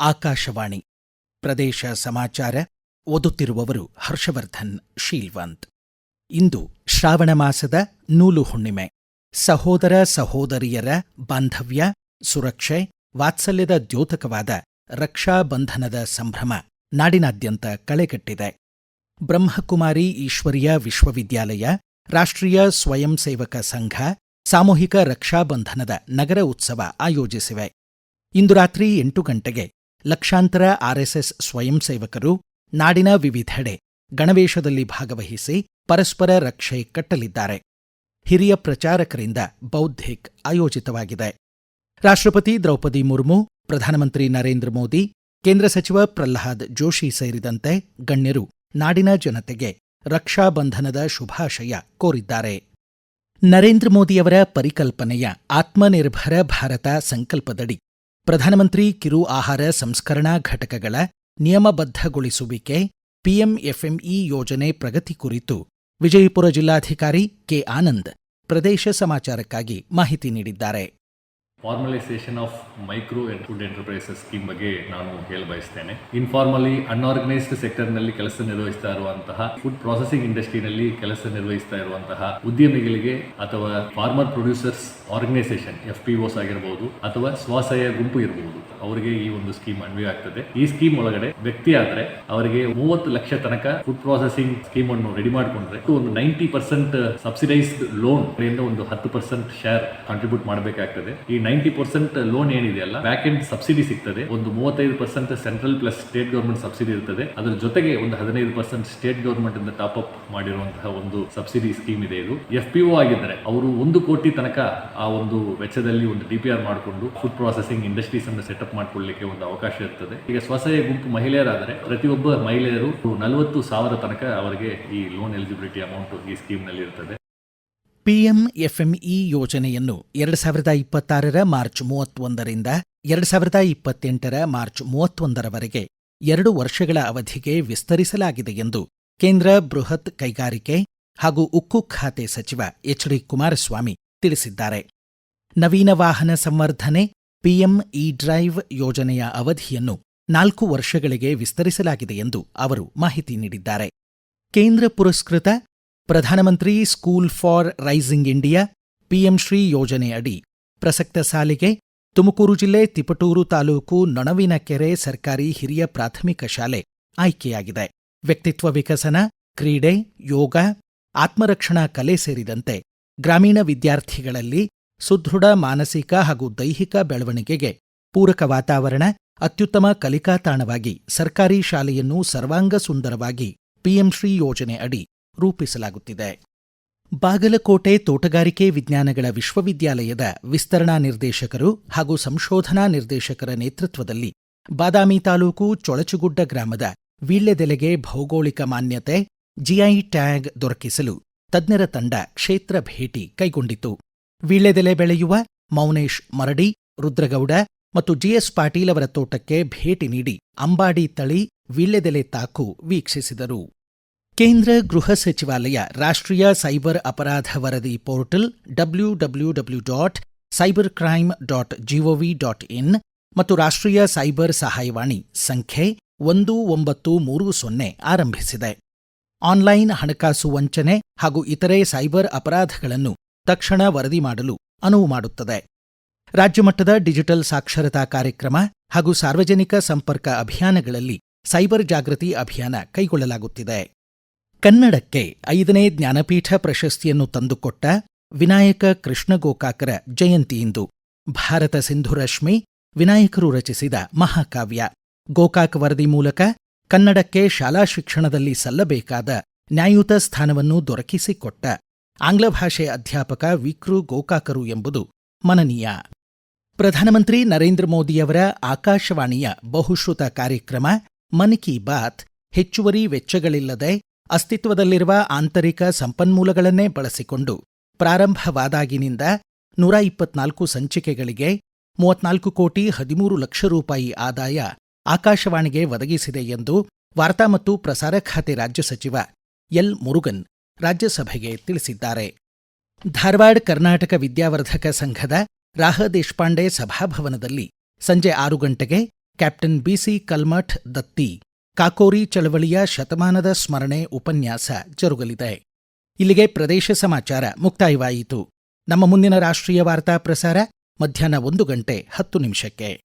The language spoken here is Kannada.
ಆಕಾಶವಾಣಿ. ಪ್ರದೇಶ ಸಮಾಚಾರ ಓದುತ್ತಿರುವವರು ಹರ್ಷವರ್ಧನ್, ಶೀಲ್ವಂತ್. ಇಂದು ಶ್ರಾವಣ ಮಾಸದ ನೂಲು ಹುಣ್ಣಿಮೆ. ಸಹೋದರ ಸಹೋದರಿಯರ ಬಾಂಧವ್ಯ, ಸುರಕ್ಷೆ, ವಾತ್ಸಲ್ಯದ ದ್ಯೋತಕವಾದ ರಕ್ಷಾಬಂಧನದ ಸಂಭ್ರಮ ನಾಡಿನಾದ್ಯಂತ ಕಳೆಗಟ್ಟಿದೆ. ಬ್ರಹ್ಮಕುಮಾರಿ ಈಶ್ವರಿಯ ವಿಶ್ವವಿದ್ಯಾಲಯ, ರಾಷ್ಟ್ರೀಯ ಸ್ವಯಂ ಸೇವಕ ಸಂಘ, ಸಾಮೂಹಿಕ ರಕ್ಷಾಬಂಧನದ ನಗರ ಉತ್ಸವ ಆಯೋಜಿಸಿವೆ. ಇಂದು ರಾತ್ರಿ ಎಂಟು ಗಂಟೆಗೆ ಲಕ್ಷಾಂತರ ಆರ್ಎಸ್ಎಸ್ ಸ್ವಯಂ ಸೇವಕರು ನಾಡಿನ ವಿವಿಧೆಡೆ ಗಣವೇಶದಲ್ಲಿ ಭಾಗವಹಿಸಿ ಪರಸ್ಪರ ರಕ್ಷೆ ಕಟ್ಟಲಿದ್ದಾರೆ. ಹಿರಿಯ ಪ್ರಚಾರಕರಿಂದ ಬೌದ್ಧಿಕ್ ಆಯೋಜಿತವಾಗಿದೆ. ರಾಷ್ಟ್ರಪತಿ ದ್ರೌಪದಿ ಮುರ್ಮು, ಪ್ರಧಾನಮಂತ್ರಿ ನರೇಂದ್ರ ಮೋದಿ, ಕೇಂದ್ರ ಸಚಿವ ಪ್ರಹ್ಲಾದ್ ಜೋಶಿ ಸೇರಿದಂತೆ ಗಣ್ಯರು ನಾಡಿನ ಜನತೆಗೆ ರಕ್ಷಾಬಂಧನದ ಶುಭಾಶಯ ಕೋರಿದ್ದಾರೆ. ನರೇಂದ್ರ ಮೋದಿಯವರ ಪರಿಕಲ್ಪನೆಯ ಆತ್ಮನಿರ್ಭರ ಭಾರತ ಸಂಕಲ್ಪದಡಿ ಪ್ರಧಾನಮಂತ್ರಿ ಕಿರು ಆಹಾರ ಸಂಸ್ಕರಣಾ ಘಟಕಗಳ ನಿಯಮಬದ್ಧಗೊಳಿಸುವಿಕೆ ಪಿಎಂಎಫ್ಎಂಇ ಯೋಜನೆ ಪ್ರಗತಿ ಕುರಿತು ವಿಜಯಪುರ ಜಿಲ್ಲಾಧಿಕಾರಿ ಕೆ ಆನಂದ್ ಪ್ರದೇಶ ಸಮಾಚಾರಕ್ಕಾಗಿ ಮಾಹಿತಿ ನೀಡಿದ್ದಾರೆ. Formalisation of micro and food enterprises scheme ಬಗ್ಗೆ ನಾನು ಹೇಳ ಬಯಸ್ತೇನೆ. ಇನ್ಫಾರ್ಮಲಿ ಅನ್ಆರ್ಗನೈಸ್ಡ್ ಸೆಕ್ಟರ್ನಲ್ಲಿ ಕೆಲಸ ನಿರ್ವಹಿಸ್ತಾ ಇರುವಂತಹ ಫುಡ್ ಪ್ರಾಸೆಸಿಂಗ್ ಇಂಡಸ್ಟ್ರಿನಲ್ಲಿ ಕೆಲಸ ನಿರ್ವಹಿಸ್ತಾ ಇರುವಂತಹ ಉದ್ಯಮಿಗಳಿಗೆ ಅಥವಾ farmer producers organisation F P Os ಆಗಿರಬಹುದು ಅಥವಾ ಸ್ವಸಹಾಯ ಗುಂಪು ಇರಬಹುದು ಅವರಿಗೆ ಈ ಒಂದು ಸ್ಕೀಮ್ ಅನ್ವಯ ಆಗ್ತದೆ. ಈ ಸ್ಕೀಮ್ ಒಳಗಡೆ ವ್ಯಕ್ತಿ ಆದ್ರೆ ಅವರಿಗೆ ಮೂವತ್ತು ಲಕ್ಷ ತನಕ ಫುಡ್ ಪ್ರಾಸೆಸಿಂಗ್ ಸ್ಕೀಮ್ ಅನ್ನು ರೆಡಿ ಮಾಡಿಕೊಂಡ್ರೆ ಒಂದು ನೈಂಟಿ ಪರ್ಸೆಂಟ್ ಸಬ್ಸಿಡೈಸ್ಡ್ ಲೋನ್ ಒಂದು ಹತ್ತು ಪರ್ಸೆಂಟ್ ಶೇರ್ ಕಾಂಟ್ರಿಬ್ಯೂಟ್ ಮಾಡಬೇಕಾಗ್ತದೆ. ಈ ನೈಂಟಿ ಪರ್ಸೆಂಟ್ ಲೋನ್ ಏನಿದೆಯಲ್ಲ ಬ್ಯಾಕ್ ಎಂಡ್ ಸಬ್ಸಿಡಿ ಸಿಗ್ತದೆ. ಒಂದು ಮೂವತ್ತೈದು percent central plus state government subsidy ಇರ್ತದೆ. ಅದರ ಜೊತೆಗೆ ಒಂದು ಹದಿನೈದು ಪರ್ಸೆಂಟ್ ಸ್ಟೇಟ್ ಗೌರ್ಮೆಂಟ್ ಇಂದ ಟಾಪ್ ಅಪ್ ಮಾಡಿರುವಂತಹ ಒಂದು ಸಬ್ಸಿಡಿ ಸ್ಕೀಮ್ ಇದೆ ಇದು. ಎಫ್ ಪಿ ಒ ಅವರು ಒಂದು ಕೋಟಿ ತನಕ ಆ ಒಂದು ವೆಚ್ಚದಲ್ಲಿ ಒಂದು ಡಿ ಪಿ ಮಾಡಿಕೊಂಡು ಫುಡ್ ಪ್ರಾಸೆಸಿಂಗ್ ಇಂಡಸ್ಟ್ರೀಸ್ ಅನ್ನು ಸೆಟಪ್ ಮಾಡ್ಕೊಳ್ಳಿಕ್ಕೆ ಒಂದು ಅವಕಾಶ ಇರ್ತದೆ. ಈಗ ಸ್ವಸಹಾಯ ಗುಂಪು ಮಹಿಳೆಯರಾದರೆ ಪ್ರತಿಯೊಬ್ಬ ಮಹಿಳೆಯರು ನಲವತ್ತು ಸಾವಿರ ತನಕ ಅವರಿಗೆ ಈ ಲೋನ್ ಎಲಿಜಿಬಿಲಿಟಿ ಅಮೌಂಟ್ ಈ ಸ್ಕೀಮ್ನಲ್ಲಿ ಇರ್ತದೆ. ಪಿಎಂಎಫ್ಎಂಇ ಯೋಜನೆಯನ್ನು ಎರಡ್ ಸಾವಿರದ ಇಪ್ಪತ್ತಾರರ ಮಾರ್ಚ್ ಮೂವತ್ತೊಂದರಿಂದ ಎರಡ್ ಸಾವಿರದ ಇಪ್ಪತ್ತೆಂಟರ ಮಾರ್ಚ್ ಮೂವತ್ತೊಂದರವರೆಗೆ ಎರಡು ವರ್ಷಗಳ ಅವಧಿಗೆ ವಿಸ್ತರಿಸಲಾಗಿದೆ ಎಂದು ಕೇಂದ್ರ ಬೃಹತ್ ಕೈಗಾರಿಕೆ ಹಾಗೂ ಉಕ್ಕು ಖಾತೆ ಸಚಿವ ಎಚ್ ಡಿ ಕುಮಾರಸ್ವಾಮಿ ತಿಳಿಸಿದ್ದಾರೆ. ನವೀನ ವಾಹನ ಸಂವರ್ಧನೆ ಪಿಎಂ ಇ ಡ್ರೈವ್ ಯೋಜನೆಯ ಅವಧಿಯನ್ನು ನಾಲ್ಕು ವರ್ಷಗಳಿಗೆ ವಿಸ್ತರಿಸಲಾಗಿದೆ ಎಂದು ಅವರು ಮಾಹಿತಿ ನೀಡಿದ್ದಾರೆ. ಕೇಂದ್ರ ಪುರಸ್ಕೃತ ಪ್ರಧಾನಮಂತ್ರಿ school for rising India PM Shri ಯೋಜನೆಯಡಿ ಪ್ರಸಕ್ತ ಸಾಲಿಗೆ ತುಮಕೂರು ಜಿಲ್ಲೆ ತಿಪಟೂರು ತಾಲೂಕು ನೊಣವಿನಕೆರೆ ಸರ್ಕಾರಿ ಹಿರಿಯ ಪ್ರಾಥಮಿಕ ಶಾಲೆ ಆಯ್ಕೆಯಾಗಿದೆ. ವ್ಯಕ್ತಿತ್ವ ವಿಕಸನ, ಕ್ರೀಡೆ, ಯೋಗ, ಆತ್ಮರಕ್ಷಣಾ ಕಲೆ ಸೇರಿದಂತೆ ಗ್ರಾಮೀಣ ವಿದ್ಯಾರ್ಥಿಗಳಲ್ಲಿ ಸುದೃಢ ಮಾನಸಿಕ ಹಾಗೂ ದೈಹಿಕ ಬೆಳವಣಿಗೆಗೆ ಪೂರಕ ವಾತಾವರಣ, ಅತ್ಯುತ್ತಮ ಕಲಿಕಾ ತಾಣವಾಗಿ ಸರ್ಕಾರಿ ಶಾಲೆಯನ್ನು ಸರ್ವಾಂಗ ಸುಂದರವಾಗಿ ಪಿಎಂಶ್ರೀ ಯೋಜನೆ ಅಡಿ ರೂಪಿಸಲಾಗುತ್ತಿದೆ. ಬಾಗಲಕೋಟೆ ತೋಟಗಾರಿಕೆ ವಿಜ್ಞಾನಗಳ ವಿಶ್ವವಿದ್ಯಾಲಯದ ವಿಸ್ತರಣಾ ನಿರ್ದೇಶಕರು ಹಾಗೂ ಸಂಶೋಧನಾ ನಿರ್ದೇಶಕರ ನೇತೃತ್ವದಲ್ಲಿ ಬಾದಾಮಿ ತಾಲೂಕು ಚೊಳಚುಗುಡ್ಡ ಗ್ರಾಮದ ವೀಳ್ಯದೆಲೆಗೆ ಭೌಗೋಳಿಕ ಮಾನ್ಯತೆ, ಜಿಐ ಟ್ಯಾಗ್ ದೊರಕಿಸಲು ತಜ್ಞರ ತಂಡ ಕ್ಷೇತ್ರ ಭೇಟಿ ಕೈಗೊಂಡಿತು. ವೀಳ್ಯದೆಲೆ ಬೆಳೆಯುವ ಮೌನೇಶ್ ಮರಡಿ, ರುದ್ರಗೌಡ ಮತ್ತು ಜಿಎಸ್ ಪಾಟೀಲ್ ಅವರ ತೋಟಕ್ಕೆ ಭೇಟಿ ನೀಡಿ ಅಂಬಾಡಿ ತಳಿ ವೀಳ್ಯದೆಲೆ ತಾಕು ವೀಕ್ಷಿಸಿದರು. ಕೇಂದ್ರ ಗೃಹ ಸಚಿವಾಲಯ ರಾಷ್ಟ್ರೀಯ ಸೈಬರ್ ಅಪರಾಧ ವರದಿ portal W W W dot cyber crime dot G O V dot in ಮತ್ತು ರಾಷ್ಟ್ರೀಯ ಸೈಬರ್ ಸಹಾಯವಾಣಿ ಸಂಖ್ಯೆ ಒಂದು ಒಂಬತ್ತು ಮೂರು ಸೊನ್ನೆ ಆರಂಭಿಸಿದೆ. ಆನ್ಲೈನ್ ಹಣಕಾಸು ವಂಚನೆ ಹಾಗೂ ಇತರೆ ಸೈಬರ್ ಅಪರಾಧಗಳನ್ನು ತಕ್ಷಣ ವರದಿ ಮಾಡಲು ಅನುವು ಮಾಡುತ್ತದೆ. ರಾಜ್ಯಮಟ್ಟದ ಡಿಜಿಟಲ್ ಸಾಕ್ಷರತಾ ಕಾರ್ಯಕ್ರಮ ಹಾಗೂ ಸಾರ್ವಜನಿಕ ಸಂಪರ್ಕ ಅಭಿಯಾನಗಳಲ್ಲಿ ಸೈಬರ್ ಜಾಗೃತಿ ಅಭಿಯಾನ ಕೈಗೊಳ್ಳಲಾಗುತ್ತಿದೆ. ಕನ್ನಡಕ್ಕೆ ಐದನೇ ಜ್ಞಾನಪೀಠ ಪ್ರಶಸ್ತಿಯನ್ನು ತಂದುಕೊಟ್ಟ ವಿನಾಯಕ ಕೃಷ್ಣ ಗೋಕಾಕರ ಜಯಂತಿಯಿಂದು ಭಾರತ ಸಿಂಧುರಶ್ಮಿ ವಿನಾಯಕರು ರಚಿಸಿದ ಮಹಾಕಾವ್ಯ. ಗೋಕಾಕ್ ವರದಿ ಮೂಲಕ ಕನ್ನಡಕ್ಕೆ ಶಾಲಾ ಶಿಕ್ಷಣದಲ್ಲಿ ಸಲ್ಲಬೇಕಾದ ನ್ಯಾಯುತ ಸ್ಥಾನವನ್ನು ದೊರಕಿಸಿಕೊಟ್ಟ ಆಂಗ್ಲ ಭಾಷೆ ಅಧ್ಯಾಪಕ ವಿಕ್ರು ಗೋಕಾಕರು ಎಂಬುದು ಮನನೀಯ. ಪ್ರಧಾನಮಂತ್ರಿ ನರೇಂದ್ರ ಮೋದಿಯವರ ಆಕಾಶವಾಣಿಯ ಬಹುಶ್ರುತ ಕಾರ್ಯಕ್ರಮ ಮನ್ ಕಿ ಬಾತ್ ಹೆಚ್ಚುವರಿ ವೆಚ್ಚಗಳಿಲ್ಲದೆ ಅಸ್ತಿತ್ವದಲ್ಲಿರುವ ಆಂತರಿಕ ಸಂಪನ್ಮೂಲಗಳನ್ನೇ ಬಳಸಿಕೊಂಡು ಪ್ರಾರಂಭವಾದಾಗಿನಿಂದ ನೂರ ಇಪ್ಪತ್ನಾಲ್ಕು ಸಂಚಿಕೆಗಳಿಗೆ ಮೂವತ್ನಾಲ್ಕು ಕೋಟಿ ಹದಿಮೂರು ಲಕ್ಷ ರೂಪಾಯಿ ಆದಾಯ ಆಕಾಶವಾಣಿಗೆ ಒದಗಿಸಿದೆ ಎಂದು ವಾರ್ತಾ ಮತ್ತು ಪ್ರಸಾರ ಖಾತೆ ರಾಜ್ಯ ಸಚಿವ ಎಲ್ ಮುರುಗನ್ ರಾಜ್ಯಸಭೆಗೆ ತಿಳಿಸಿದ್ದಾರೆ. ಧಾರವಾಡ ಕರ್ನಾಟಕ ವಿದ್ಯಾವರ್ಧಕ ಸಂಘದ ರಾಹ ದೇಶಪಾಂಡೆ ಸಭಾಭವನದಲ್ಲಿ ಸಂಜೆ ಆರು ಗಂಟೆಗೆ ಕ್ಯಾಪ್ಟನ್ ಬಿಸಿ ಕಲ್ಮಠ್ ದತ್ತಿ, ಕಾಕೋರಿ ಚಳವಳಿಯ ಶತಮಾನದ ಸ್ಮರಣೆ ಉಪನ್ಯಾಸ ಜರುಗಲಿದೆ. ಇಲ್ಲಿಗೆ ಪ್ರದೇಶ ಸಮಾಚಾರ ಮುಕ್ತಾಯವಾಯಿತು. ನಮ್ಮ ಮುಂದಿನ ರಾಷ್ಟ್ರೀಯ ವಾರ್ತಾ ಪ್ರಸಾರ ಮಧ್ಯಾಹ್ನ ಒಂದು ಗಂಟೆ ಹತ್ತು ನಿಮಿಷಕ್ಕೆ.